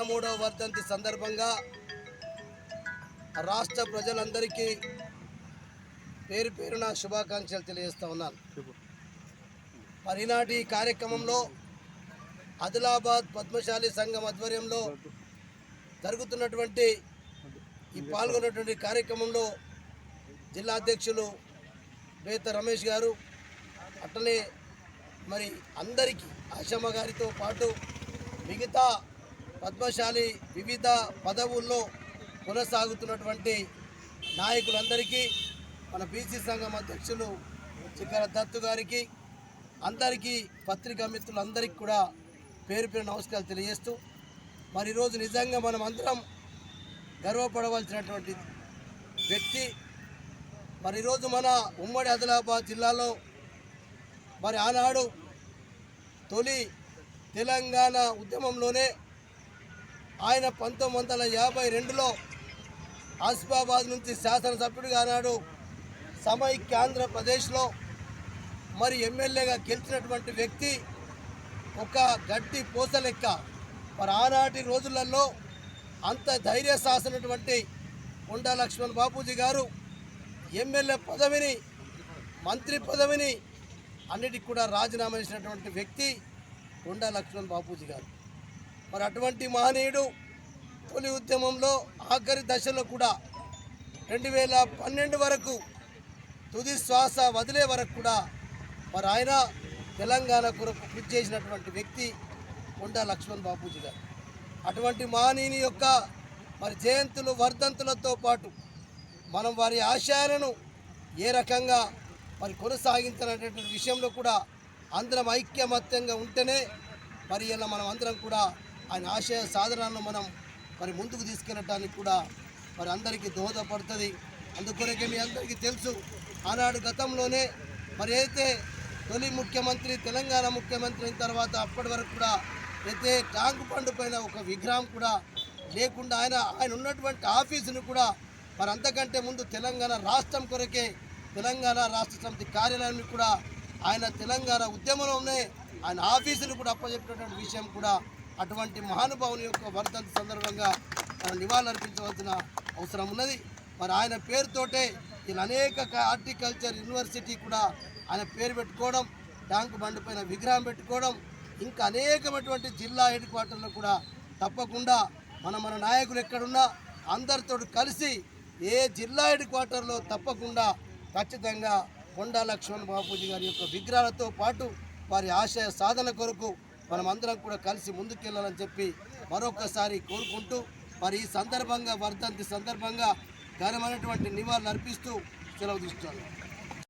పదమూడవ వర్ధంతి సందర్భంగా రాష్ట్ర ప్రజలందరికీ పేరు పేరున శుభాకాంక్షలు తెలియజేస్తూ ఉన్నాను. మరినాటి ఈ కార్యక్రమంలో ఆదిలాబాద్ పద్మశాలి సంఘం ఆధ్వర్యంలో జరుగుతున్నటువంటి ఈ పాల్గొన్నటువంటి కార్యక్రమంలో జిల్లా అధ్యక్షులు బేత రమేష్ గారు అట్లనే మరి అందరికీ ఆశమ్మ గారితో పాటు మిగతా పద్మశాలి వివిధ పదవుల్లో కొనసాగుతున్నటువంటి నాయకులందరికీ మన బీసీ సంఘం అధ్యక్షులు చిక్కర దత్తు గారికి అందరికీ పత్రికా మిత్రులందరికీ కూడా పేరు పేరు నమస్కారాలు తెలియజేస్తూ మరి ఈరోజు నిజంగా మనం అందరం గర్వపడవలసినటువంటి వ్యక్తి మరి ఈరోజు మన ఉమ్మడి ఆదిలాబాద్ జిల్లాలో మరి ఆనాడు తొలి తెలంగాణ ఉద్యమంలోనే ఆయన పంతొమ్మిది వందల యాభై రెండులో ఆసిఫాబాద్ నుంచి శాసనసభ్యుడిగా ఆనాడు సమైక్య ఆంధ్రప్రదేశ్లో మరి ఎమ్మెల్యేగా గెలిచినటువంటి వ్యక్తి ఒక గట్టి పూస లెక్క. మరి ఆనాటి రోజులలో అంత ధైర్య శాసనటువంటి కొండా లక్ష్మణ్ బాపూజీ గారు ఎమ్మెల్యే పదవిని మంత్రి పదవిని అన్నిటికి కూడా రాజీనామా చేసినటువంటి వ్యక్తి కొండా లక్ష్మణ్ బాపూజీ గారు. మరి అటువంటి మహనీయుడు తొలి ఉద్యమంలో ఆఖరి దశలో కూడా రెండు వేల పన్నెండు వరకు తుది శ్వాస వదిలే వరకు కూడా మరి ఆయన తెలంగాణ కొరకు కృషి చేసినటువంటి వ్యక్తి కొండా లక్ష్మణ్ బాపూజీ గారు. అటువంటి మహనీయుని యొక్క మరి జయంతులు వర్ధంతులతో పాటు మనం వారి ఆశయాలను ఏ రకంగా మరి కొనసాగించాలనేటువంటి విషయంలో కూడా అందరం ఐక్యమత్యంగా ఉంటేనే మరి ఇలా మనం అందరం కూడా ఆయన ఆశయ సాధనాలను మనం మరి ముందుకు తీసుకెళ్ళటానికి కూడా మరి అందరికీ దోహదపడుతుంది. అందుకొరకే మీ అందరికీ తెలుసు ఆనాడు గతంలోనే మరి అయితే తొలి ముఖ్యమంత్రి తెలంగాణ ముఖ్యమంత్రి అయిన తర్వాత అప్పటి వరకు కూడా అయితే ట్యాంకు పండు పైన ఒక విగ్రహం కూడా లేకుండా ఆయన ఆయన ఉన్నటువంటి ఆఫీసును కూడా మరి అంతకంటే ముందు తెలంగాణ రాష్ట్రం కొరకే తెలంగాణ రాష్ట్ర సమితి కార్యాలయాన్ని కూడా ఆయన తెలంగాణ ఉద్యమంలోనే ఆయన ఆఫీసును కూడా అప్పచెప్పినటువంటి విషయం కూడా అటువంటి మహానుభావుని యొక్క వర్ధంతి సందర్భంగా మనం నివాళులర్పించవలసిన అవసరం ఉన్నది. మరి ఆయన పేరుతోటే ఇలా అనేక హార్టికల్చర్ యూనివర్సిటీ కూడా ఆయన పేరు పెట్టుకోవడం ట్యాంక్ బండి పైన విగ్రహం పెట్టుకోవడం ఇంకా అనేకమైనటువంటి జిల్లా హెడ్ క్వార్టర్లో కూడా తప్పకుండా మన మన నాయకులు ఎక్కడున్నా అందరితో కలిసి ఏ జిల్లా హెడ్ క్వార్టర్లో తప్పకుండా ఖచ్చితంగా కొండా లక్ష్మణ్ బాపూజీ గారి యొక్క విగ్రహాలతో పాటు వారి ఆశయ సాధన కొరకు మనం అందరం కూడా కలిసి ముందుకెళ్ళాలని చెప్పి మరొకసారి కోరుకుంటూ మరి ఈ సందర్భంగా వర్ధంతి సందర్భంగా ఘనమైనటువంటి నివాళులు అర్పిస్తూ సెలవు తీసుకున్నాను